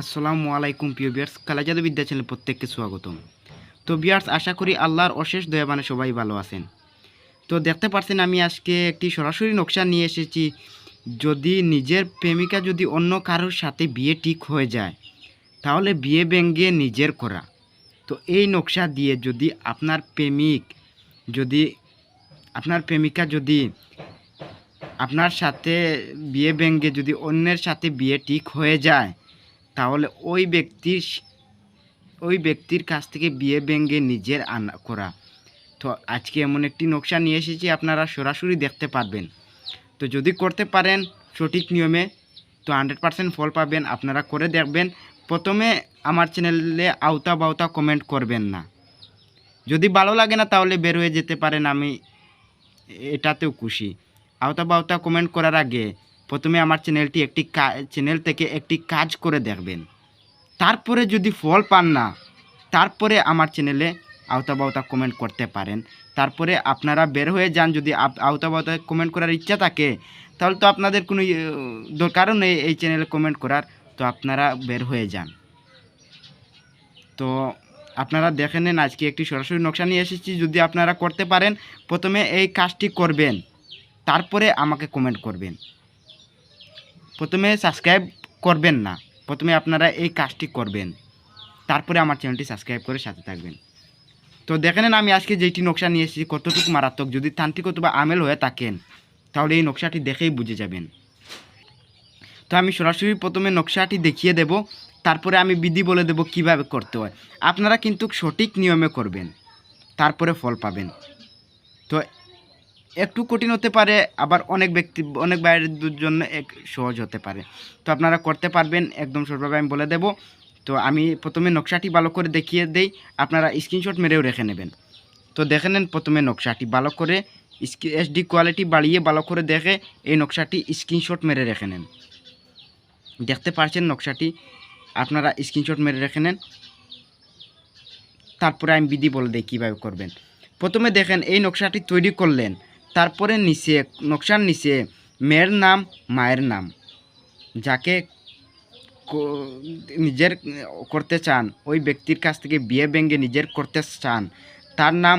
আসসালামু আলাইকুম, প্রিয় বিয়ার্স কালাজাদু বিদ্যা চ্যানেল প্রত্যেককে স্বাগতম। তো বিয়ার্স আশা করি আল্লাহর অশেষ দয়াবানে সবাই ভালো আছেন। তো দেখতে পাচ্ছেন আমি আজকে একটি সরাসরি নকশা নিয়ে এসেছি। যদি নিজের প্রেমিকা যদি অন্য কারোর সাথে বিয়ে ঠিক হয়ে যায়, তাহলে বিয়ে ব্যঙ্গে নিজের করা। তো এই নকশা দিয়ে যদি আপনার প্রেমিক যদি, আপনার প্রেমিকা যদি আপনার সাথে বিয়ে ব্যঙ্গে যদি অন্যের সাথে বিয়ে ঠিক হয়ে যায় তাহলে ওই ব্যক্তির ওই ব্যক্তির কাছ থেকে বিয়ে ব্যঙ্গে নিজের আনা করা। তো আজকে এমন একটি নকশা নিয়ে এসেছি, আপনারা সরাসরি দেখতে পারবেন। তো যদি করতে পারেন সঠিক নিয়মে, তো হান্ড্রেড পারসেন্ট ফল পাবেন, আপনারা করে দেখবেন। প্রথমে আমার চ্যানেলে আওতা বাউতা কমেন্ট করবেন না। যদি ভালো লাগে না, তাহলে বের হয়ে যেতে পারেন, আমি এটাতেও খুশি। আওতা বাউতা কমেন্ট করার আগে প্রথমে আমার চ্যানেলটি একটি চ্যানেল থেকে একটি কাজ করে দেখবেন। তারপরে যদি ফল পান না, তারপরে আমার চ্যানেলে আওতা বাউতা কমেন্ট করতে পারেন। তারপরে আপনারা বের হয়ে যান যদি আপ- আওতা বাউতা কমেন্ট করার ইচ্ছা থাকে, তাহলে তো আপনাদের কোনো দরকারও নেই এই চ্যানেলে কমেন্ট করার। তো আপনারা বের হয়ে যান। তো আপনারা দেখে নেন, আজকে একটি সরাসরি নকশা নিয়ে এসেছি। যদি আপনারা করতে পারেন, প্রথমে এই কাজটি করবেন, তারপরে আমাকে কমেন্ট করবেন। প্রথমে সাবস্ক্রাইব করবেন না। প্রথমে আপনারা এই কাজটি করবেন। তারপরে আমার চ্যানেলটি সাবস্ক্রাইব করে সাথে থাকবেন। তো দেখে নেন আমি আজকে যেটি নকশা নিয়ে এসেছি, কতটুকু মারাত্মক। যদি তান্ত্রিক অথবা আমেল হয়ে থাকেন, তাহলে এই নকশাটি দেখেই বুঝে যাবেন। তো আমি সরাসরি প্রথমে নকশাটি দেখিয়ে দেব, তারপরে আমি বিধি বলে দেব কীভাবে করতে হয়। আপনারা কিন্তু সঠিক নিয়মে করবেন, তারপরে ফল পাবেন। তো একটু কঠিন হতে পারে, আবার অনেক ব্যক্তি, অনেক বাইরের জন্য এক সহজ হতে পারে। তো আপনারা করতে পারবেন, একদম সরভাবে আমি বলে দেব। তো আমি প্রথমে নকশাটি ভালো করে দেখিয়ে দেই, আপনারা স্ক্রিনশট মেরেও রেখে নেবেন। তো দেখে নেন প্রথমে নকশাটি ভালো করে এসডি কোয়ালিটি বাড়িয়ে ভালো করে দেখে এই নকশাটি স্ক্রিনশট মেরে রেখে নেন। দেখতে পারছেন নকশাটি, আপনারা স্ক্রিনশট মেরে রেখে নেন। তারপরে আমি বিধি বলে দিই কীভাবে করবেন। প্রথমে দেখেন এই নকশাটি তৈরি করলেন। তারপরে নিচে, নকশার নিচে, মেয়ের নাম, মায়ের নাম। যাকে নিজের, করতে চান, ওই ব্যক্তির কাছ থেকে বিয়ে ব্যঙ্গে নিজের করতে চান, তার নাম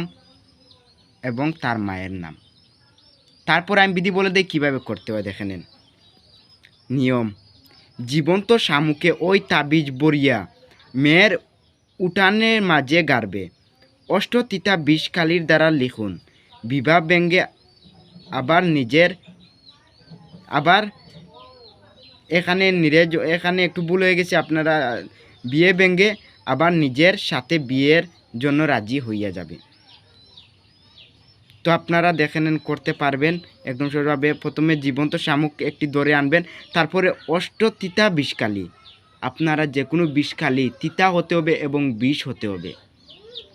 এবং তার মায়ের নাম। তারপর আমি বিধি বলে দিই, কীভাবে করতে হয়, দেখে নেন। নিয়ম, জীবন্ত শামুকে ওই তাবিজ বরিয়া মেয়ের উঠানের মাঝে গাড়বে। অষ্টতিতা বিষকালির দ্বারা লিখুন, বিবাহ ব্যঙ্গে আবার নিজের, আবার এখানে নিরেজ এখানে একটু ভুল হয়ে গেছে, আপনারা বিয়ে ব্যঙ্গে আবার নিজের সাথে বিয়ের জন্য রাজি হইয়া যাবে। তো আপনারা দেখে নেন, করতে পারবেন। একদম সরভাবে প্রথমে জীবন্ত শামুক একটি ধরে আনবেন, তারপরে অষ্ট তিতা বিষকালি আপনারা যে কোনো বিষকালি তিতা হতে হবে এবং বিষ হতে হবে।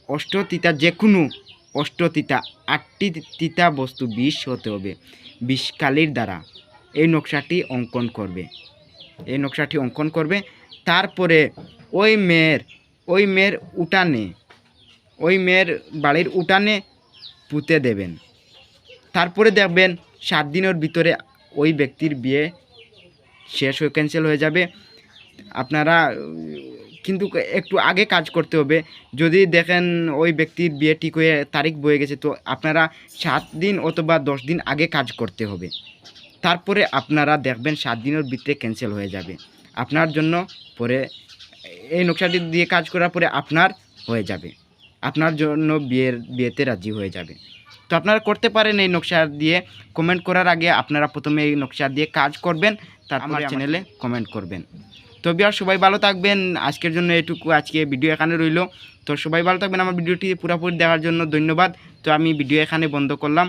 অষ্ট তিতা যে কোনো অষ্ট তিতা আটটি তিতা বস্তু বিষ হতে হবে। বিষকালির দ্বারা এই নকশাটি অঙ্কন করবে। এই নকশাটি অঙ্কন করবে। তারপরে ওই মেয়ের ওই মেয়ের উঠানে, ওই মেয়ের বাড়ির উঠানে পুঁতে দেবেন। তারপরে দেখবেন সাত দিনের ভিতরে ওই ব্যক্তির বিয়ে শেষ হয়ে ক্যান্সেল হয়ে যাবে। আপনারা কিন্তু একটু আগে কাজ করতে হবে। যদি দেখেন ওই ব্যক্তির বিয়ে ঠিক হয়ে তারিখ বয়ে গেছে তো আপনারা সাত দিন অথবা দশ দিন আগে কাজ করতে হবে। তারপরে আপনারা দেখবেন সাত দিনের ভিতরে ক্যান্সেল হয়ে যাবে। আপনার জন্য পরে এই নকশাটি দিয়ে কাজ করার পরে আপনার হয়ে যাবে। আপনার জন্য বিয়ের বিয়েতে রাজি হয়ে যাবে। তো আপনারা করতে পারেন এই নকশা দিয়ে। কমেন্ট করার আগে আপনারা প্রথমে এই নকশা দিয়ে কাজ করবেন তারপর আমার চ্যানেলে কমেন্ট করবেন। তো বিয়ার, সবাই ভালো থাকবেন। আজকের জন্য এটুকু, আজকে ভিডিও এখানে রইল। তো সবাই ভালো থাকবেন। আমার ভিডিওটি পুরোপুরি দেখার জন্য ধন্যবাদ। তো আমি ভিডিও এখানে বন্ধ করলাম।